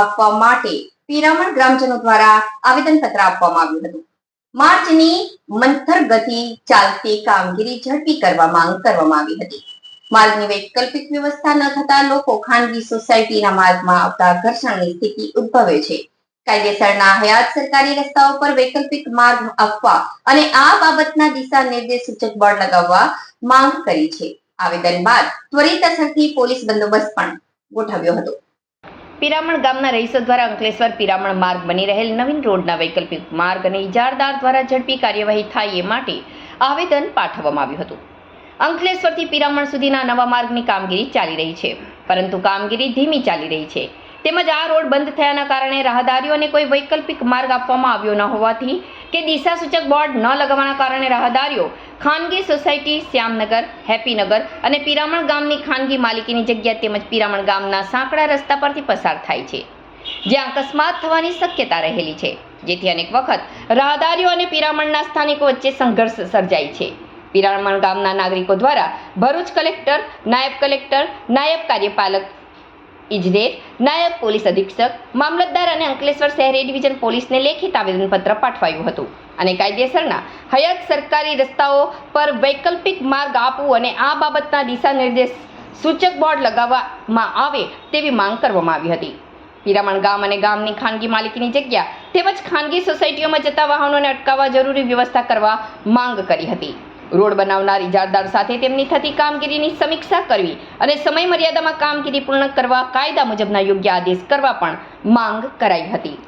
આપવા માટે પિરામણ ગ્રામજનો દ્વારા આવેદનપત્ર આપવામાં આવ્યું હતું. માર્ચની મંથર ગતિ ચાલતી કામગીરી ઝડપી કરવા માંગ કરવામાં આવી હતી. માર્ગની વૈકલ્પિક વ્યવસ્થા ન થતા લોકો ખાનગી સોસાયટીના માર્ગમાં આવતા ઘર્ષણની સ્થિતિ ઉદ્ભવે છે. કાયદેસરના હયાત સરકારી રસ્તાઓ પર વૈકલ્પિક માર્ગ આપવા અને આ બાબતના દિશા નિર્દેશ સૂચક બોર્ડ લગાવવા માંગ કરી છે. આવેદન બાદ ત્વરિત અસરથી પોલીસ બંદોબસ્ત પણ ગોઠવ્યો હતો. પિરામણ ગામના રહીશો દ્વારા અંકલેશ્વર પિરામણ માર્ગ બની રહેલ નવીન રોડના વૈકલ્પિક માર્ગ અને ઇજારદાર દ્વારા ઝડપી કાર્યવાહી થાય એ માટે આવેદન પાઠવવામાં આવ્યું હતું. અંકલેશ્વરથી પિરામણ સુધીના નવા માર્ગની કામગીરી ચાલી રહી છે, પરંતુ કામગીરી ધીમી ચાલી રહી છે. તેમજ આ રોડ બંધ થયાના કારણે રાહદારીઓને કોઈ વૈકલ્પિક માર્ગ આપવામાં આવ્યો ન હોવાથી કે દિશા બોર્ડ ન લગાવવાના કારણે રાહદારીઓ ખાનગી સોસાયટી, શ્યામનગર, હેપીનગર અને પિરામણ ગામની ખાનગી માલિકીની જગ્યા તેમજ પિરામણ ગામના સાંકડા રસ્તા પરથી પસાર થાય છે જ્યાં અકસ્માત થવાની શક્યતા રહેલી છે, જેથી અનેક વખત રાહદારીઓ અને પિરામણના સ્થાનિકો વચ્ચે સંઘર્ષ સર્જાય છે. પિરામણ ગામના નાગરિકો દ્વારા ભરૂચ કલેક્ટર, નાયબ કલેક્ટર, નાયબ કાર્યપાલક ઇજનેર, નાયબ પોલીસ અધિક્ષક, મામલતદાર અને અંકલેશ્વર શહેરી ડિવિઝન પોલીસને લેખિત આવેદનપત્ર પાઠવાયું હતું. અને કાયદેસરના હયાત સરકારી રસ્તાઓ પર વૈકલ્પિક માર્ગ આપવું અને આ બાબતના દિશા નિર્દેશ સૂચક બોર્ડ લગાવવામાં આવે તેવી માંગ કરવામાં આવી હતી. પિરામણ ગામ અને ગામની ખાનગી માલિકીની જગ્યા તેમજ ખાનગી સોસાયટીઓમાં જતા વાહનોને અટકાવવા જરૂરી વ્યવસ્થા કરવા માંગ કરી હતી. રોડ બનાવનાર ઇજારદાર સાથે તેમની થતી કામગીરીની સમીક્ષા કરવી અને સમય મર્યાદામાં કામગીરી પૂર્ણ કરવા કાયદા મુજબના યોગ્ય આદેશ કરવા પણ માંગ કરાઈ હતી.